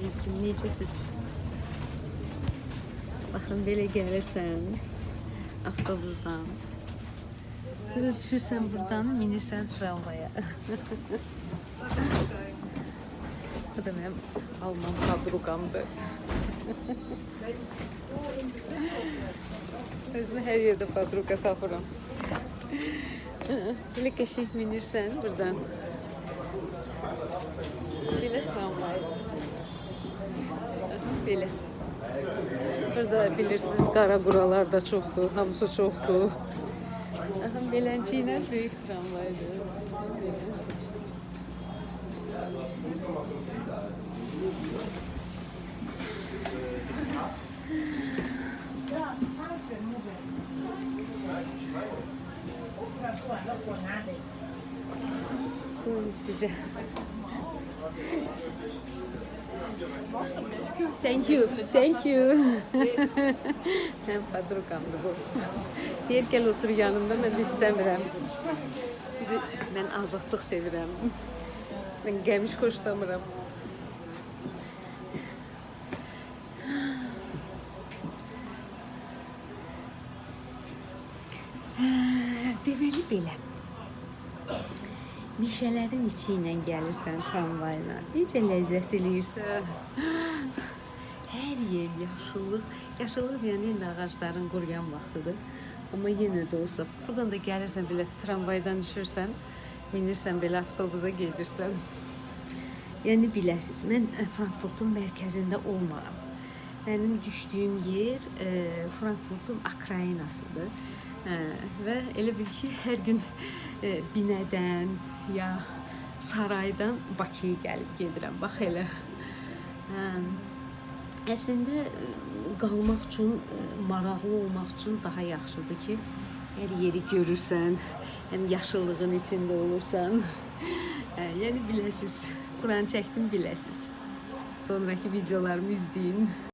Selamünaleyküm. Necəsiz? Baxın belə gəlirsən avtobusdan. Sonra düşürsən buradan, minirsən tramvaya. Bu da mənim Alman padruqamdır. Özümə hər yerdə padruqa tapıram. Belə qəşəng minirsən buradan. Belə tramvay. Belə. Burada bilirsiniz qara quralar da çoxdur, hamısı çoxdur. Aha, beləncə ilə böyük tramvaydır. Belə. Buyurun size. Thank you, thank you. Hem padrukamdı bu. Deyir gel otur yanımda, də istəmirəm. Mən azadlıq sevirəm. Mən gəmiş xoşlamıram. Deməli belə. Meşələrin içi ilə gəlirsən tramvayla. Necə ləzzət eləyirsən. Hər yer yaşıllıq. Yaşıllıq yəni indi ağacların quruyan vaxtıdır. Amma yenə də olsa, buradan da gəlirsən belə tramvaydan düşürsən, minirsən belə avtobusa gedirsən. Yəni biləsiz, mən Frankfurtun mərkəzində olmaram. Mənim düşdüyüm yer e, Frankfurtun akrayinasıdır. E, və elə bil ki, hər gün e, Binədən ya Saraydan Bakıya gəlib gedirəm. Bax elə. Hə, əslində e, qalmaq üçün, e, maraqlı olmaq üçün daha yaxşıdır ki, hər yeri görürsən, həm yaşıllığın içində olursan. Hə, yəni biləsiz, Quran çəkdim biləsiz. Sonraki videolarımı izləyin.